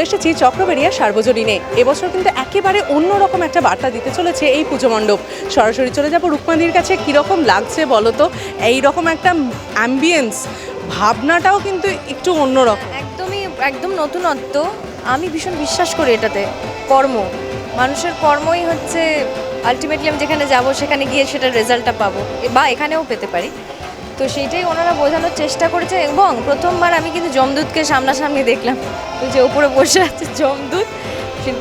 এটি চক্রবেড়িয়া সার্বজনীনে। এবছর কিন্তু একেবারে অন্যরকম একটা বার্তা দিতে চলেছে এই পুজো মণ্ডপ। সরাসরি চলে যাব রূপমাদির কাছে কীরকম লাগছে বলো তো? এইরকম একটা অ্যাম্বিয়েন্স ভাবনাটাও কিন্তু একটু অন্যরকম। একদমই, একদম নতুনত্ব। আমি ভীষণ বিশ্বাস করি এটাতে। কর্ম। মানুষের কর্মই হচ্ছে আলটিমেটলি আমি যেখানে যাব, সেখানে গিয়ে সেটার রেজাল্টটা পাবো। বা এখানেও পেতে পারি। তো সেইটাই ওনারা বোঝানোর চেষ্টা করেছে এবং প্রথমবার আমি কিন্তু জমদূতকে সামনাসামনি দেখলাম। যে ওপরে বসে আছে জমদূত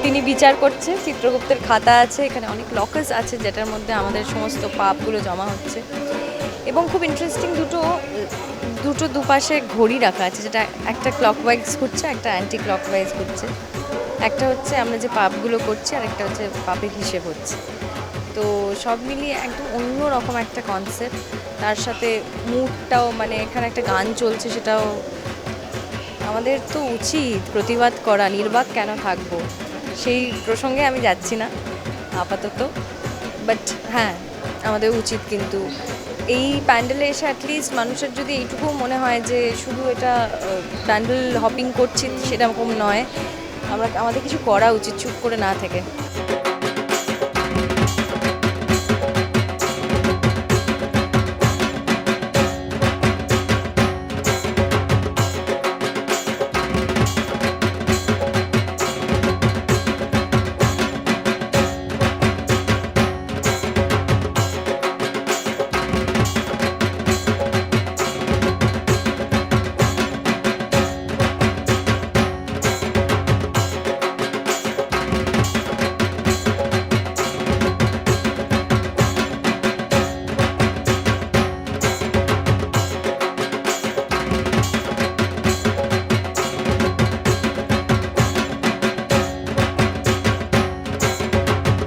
তিনি বিচার করছে, চিত্রগুপ্তের খাতা আছে, এখানে অনেক লকার্স আছে যেটার মধ্যে আমাদের সমস্ত পাপগুলো জমা হচ্ছে। এবং খুব ইন্টারেস্টিং দুটো দুটো দুপাশে ঘড়ি রাখা আছে, যেটা একটা ক্লকওয়াইজ ঘুরছে, একটা অ্যান্টি ক্লকওয়াইজ ঘুরছে। একটা হচ্ছে আমরা যে পাপগুলো করছি আর একটা হচ্ছে পাপের হিসেব হচ্ছে। তো সব মিলিয়ে একদম অন্য রকম একটা কনসেপ্ট তার সাথে মুডটাও মানে এখানে একটা গান চলছে সেটাও আমাদের তো উচিত প্রতিবাদ করা, নির্বাক কেন থাকব? সেই প্রসঙ্গে আমি যাচ্ছি না, আপাতত। বাট হ্যাঁ আমাদের উচিত কিন্তু। এই প্যান্ডেলে এসে অ্যাটলিস্ট মানুষের যদি এইটুকু মনে হয় যে শুধু এটা প্যান্ডেল হপিং করছি সেরকম নয়, আমরা, আমাদের কিছু করা উচিত, চুপ করে না থেকে।